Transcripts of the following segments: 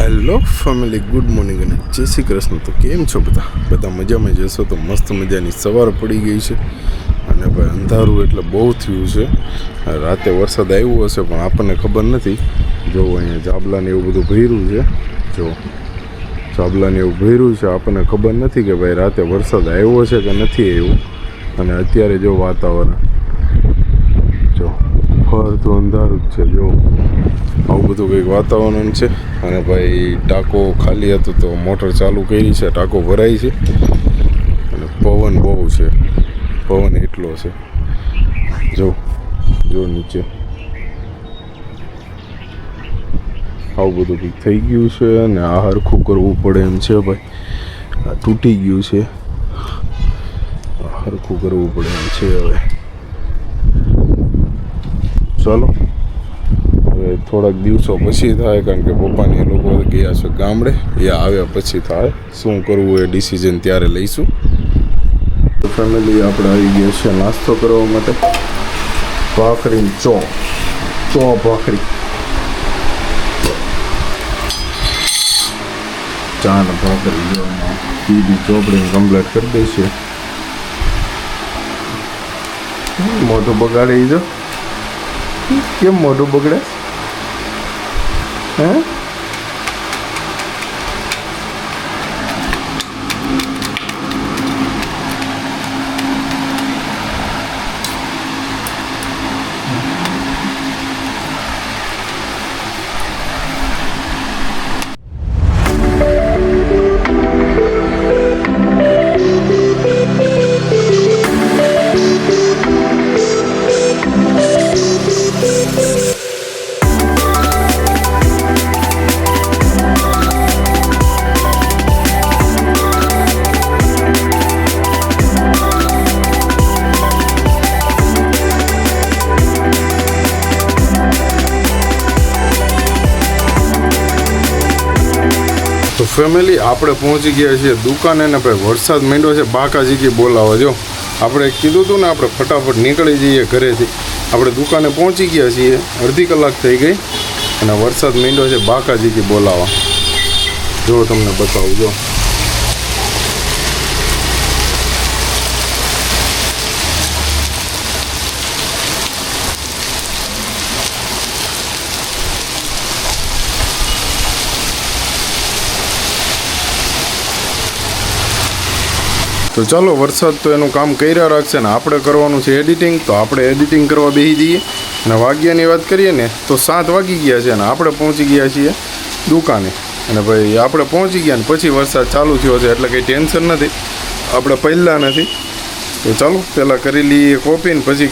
Hello, family, good morning અને જય શ્રી કૃષ્ણ. તો કેમ છો બધા? બધા મજામાં જશો તો મસ્ત મજાની સવાર પડી ગઈ છે અને ભાઈ અંધારું એટલે બહુ થયું છે. રાતે વરસાદ આવ્યો હશે, પણ આપણને ખબર નથી. જો અહીંયા જાબલાને એવું બધું ભર્યું છે. જો જાબલાને એવું ભર્યું છે, આપણને ખબર નથી કે ભાઈ રાતે વરસાદ આવ્યો છે કે નથી આવ્યો. અને અત્યારે જો વાતાવરણ, જો ફરતું અંધારું જ છે, જો. આવું બધું કંઈક વાતાવરણ છે. અને ભાઈ ટાંકો ખાલી હતો તો મોટર ચાલુ કરી છે, ટાંકો ભરાય છે. અને પવન બહુ છે. પવન એટલો છે. જો જો નીચે. આવું બધું કંઈક થઈ ગયું છે અને આ હરખું કરવું પડે એમ છે ભાઈ. આ તૂટી ગયું છે. હરખું કરવું પડે એમ છે હવે. ચાલો. થોડાક દિવસો પછી થાય, કારણ કે પપ્પાને એ લોકો ગયા છે ગામડે. એ આવ્યા પછી થાય. શું કરવું એ ડિસિઝન ત્યારે લઈશું. ફેમિલી આપણે આવી ગયા છે નાસ્તો કરવા માટે. ભાખરી ચો ચો ભાખરી. ચા ને ભાખરી બીજી ચોપડી કમ્પ્લીટ કરી દઈશું. મોઢું બગાડી જો? કેમ મોઢું બગડે? હે ફેમિલી આપણે પહોંચી ગયા છીએ દુકાને ને ભાઈ વરસાદ માંડ્યો છે બાકાજી કે બોલાવો જો આપણે કીધું હતું ને આપણે ફટાફટ નીકળી જઈએ ઘરેથી. આપણે દુકાને પહોંચી ગયા છીએ, અડધી કલાક થઈ ગઈ અને વરસાદ માંડ્યો છે બાકાજી કે બોલાવા. જો તમને બતાવું, જો. તો ચાલો, વરસાદ તો એનું કામ કર્યા રાખશે ને આપણે કરવાનું છે એડિટિંગ તો આપણે એડિટિંગ કરવા બેસી જઈએ. અને વાગ્યાની વાત કરીએ ને, તો સાત વાગી ગયા છે અને આપણે પહોંચી ગયા છીએ દુકાને. અને ભાઈ, આપણે પહોંચી ગયા ને પછી વરસાદ ચાલુ થયો છે, એટલે કંઈ ટેન્શન નથી. આપણે પહેલાં નથી. તો ચાલો, પહેલાં કરી લઈએ કોપી ને પછી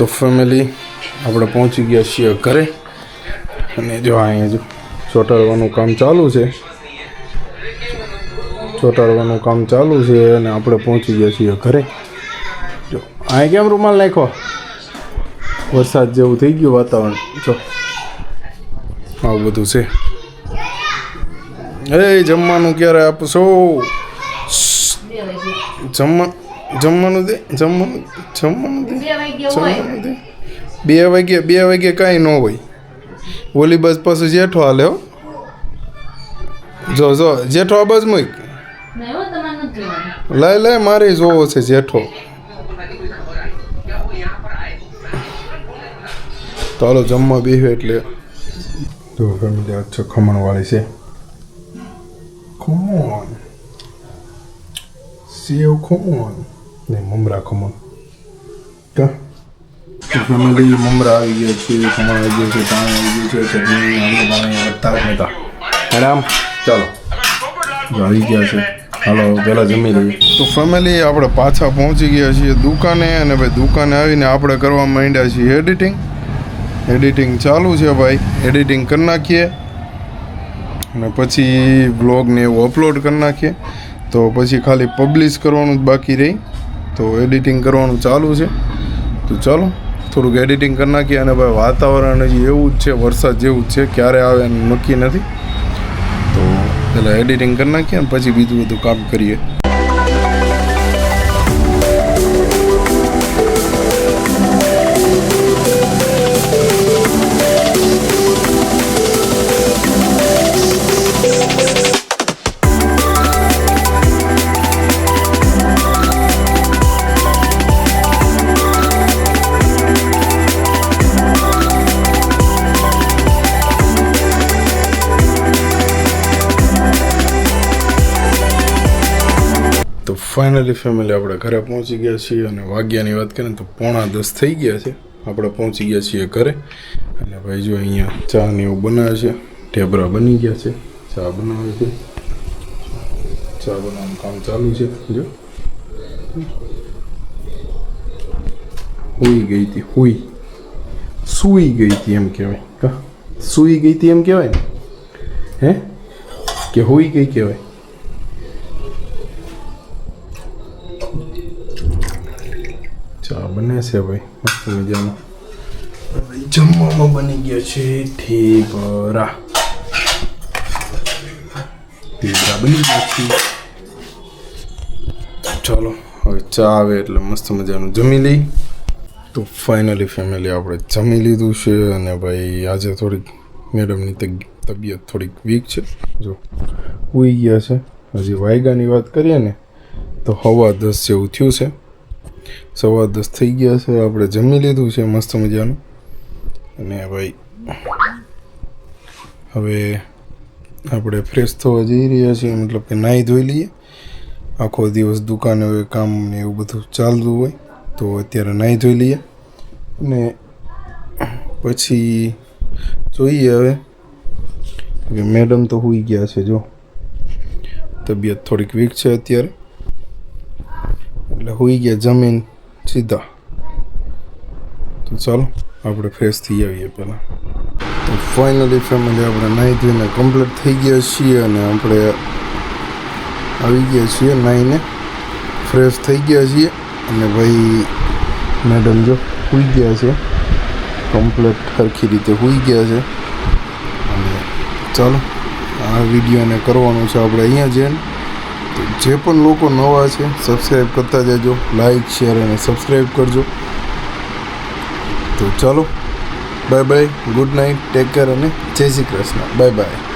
તો ફેમિલી આપણે પહોંચી ગયા છીએ ઘરે. અને જો અહીંયા જો ચોંટાડવાનું કામ ચાલુ છે. ચોંટાડવાનું કામ ચાલુ છે અને આપણે પહોંચી ગયા છીએ ઘરે. જો અહીં કેમ રૂમાલ નાખો વરસાદ જેવું થઈ ગયું વાતાવરણ. જો આવું બધું છે. એ જમવાનું ક્યારે આપશો? જમવા જમવાનું દે જમવાનું જમવાનું બે વાગે બે વાગે કાંઈ ન હોય. ઓલી બસ પાછું જેઠો હાલે હો. જો જો જેઠો આ બસ મૂક લાય લાય મારે જોવો છે જેઠો. તો હાલો જમવા બેહ્યો એટલે. તો ફેમિલી આ છે ખમણવાળી છે. ખમણ. સેવ ખમણ. ને મમરા ખમણ. ફેમિલી મમરા આવી ગયા છે ખમણ આવી ગયો છે પાણી આવી ગયું છે ચટણી આલુ પાણી વધતા જ નતા. મેડમ ચાલો. આવી ગયા છે. હાલો પહેલાં જમી લઈએ. તો ફેમિલી આપણે પાછા પહોંચી ગયા છીએ દુકાને અને ભાઈ દુકાને આવીને આપણે કરવા માંડ્યા છીએ એડિટિંગ એડિટિંગ ચાલુ છે ભાઈ. એડિટિંગ કરી નાખીએ. અને પછી વ્લોગને એવું અપલોડ કરી નાખીએ. તો પછી ખાલી પબ્લિશ કરવાનું જ બાકી રહી. તો એડિટિંગ કરવાનું ચાલુ છે. તો ચાલો. થોડુંક એડિટિંગ કરી નાખીએ અને ભાઈ વાતાવરણ હજી એવું જ છે, વરસાદ જેવું જ છે, ક્યારે આવે એનું નક્કી નથી. તો પહેલાં એડિટિંગ કરી નાખીએ અને પછી બીજું બધું કામ કરીએ. તો ફાઇનલી ફેમિલી આપણે ઘરે પહોંચી ગયા છીએ અને વાગ્યાની વાત કરીએ તો પોણા દસ થઈ ગયા છે. આપણે પહોંચી ગયા છીએ ઘરે. અને ભાઈ જો અહીંયા ચા ને એવું બનાવે છે. ઢેબરા બની ગયા છે. ચા બનાવે છે. ચા બનાવવાનું કામ ચાલુ છે. જો. હુઈ ગઈ હતી, હુઈ. સૂઈ ગઈ હતી એમ કહેવાય. સૂઈ ગઈ હતી એમ કહેવાય ને? હે? કે હોઈ ગઈ કહેવાય? ચા બને છે ભાઈ. મસ્ત મજામાં જમવામાં બની ગયા છે ઠેબરા ઠેબરા બની ગયા છે. ચાલો, હવે ચા આવે એટલે મસ્ત મજાનું જમી લઈ. તો ફાઇનલી ફેમિલી આપણે જમી લીધું છે અને ભાઈ, આજે થોડીક મેડમની તબિયત થોડીક વીક છે. જો ઉઈ ગયા છે. હજી વાયગાની વાત કરીએ ને, તો હવા દસ જેવું થયું છે. સવા દસ થઈ ગયા છે. આપણે જમી લીધું છે મસ્ત મજાનું. અને ભાઈ, હવે આપણે ફ્રેશ થવા જઈ રહ્યા છીએ. મતલબ કે નાહી ધોઈ લઈએ. આખો દિવસ દુકાને હોય, કામ ને એવું બધું ચાલતું હોય, તો અત્યારે નાહી ધોઈ લઈએ. અને પછી જોઈએ હવે. મેડમ તો હોઈ ગયા છે, જો. તબિયત થોડીક વીક છે અત્યારે. એટલે હોઈ ગયા જમીન સીધા. તો ચાલો, આપણે ફ્રેશ થઈ આવીએ પહેલાં. તો ફાઇનલી ફેમિલી આપણે નાહી ધોઈને કમ્પ્લીટ થઈ ગયા છીએ અને આપણે આવી ગયા છીએ નાહીને ફ્રેશ થઈ ગયા છીએ. અને ભાઈ મેડમ જો હોઈ ગયા છે. કમ્પ્લીટ સરખી રીતે હોઈ ગયા છે. અને ચાલો, આ વિડીયોને કરવાનું છે આપણે અહીંયા જઈને જે પણ લોકો નવા છે સબસ્ક્રાઈબ કરતા જજો લાઈક શેર અને સબસ્ક્રાઈબ કરજો. તો ચાલો bye bye good night take care અને જય શ્રી કૃષ્ણ. Bye bye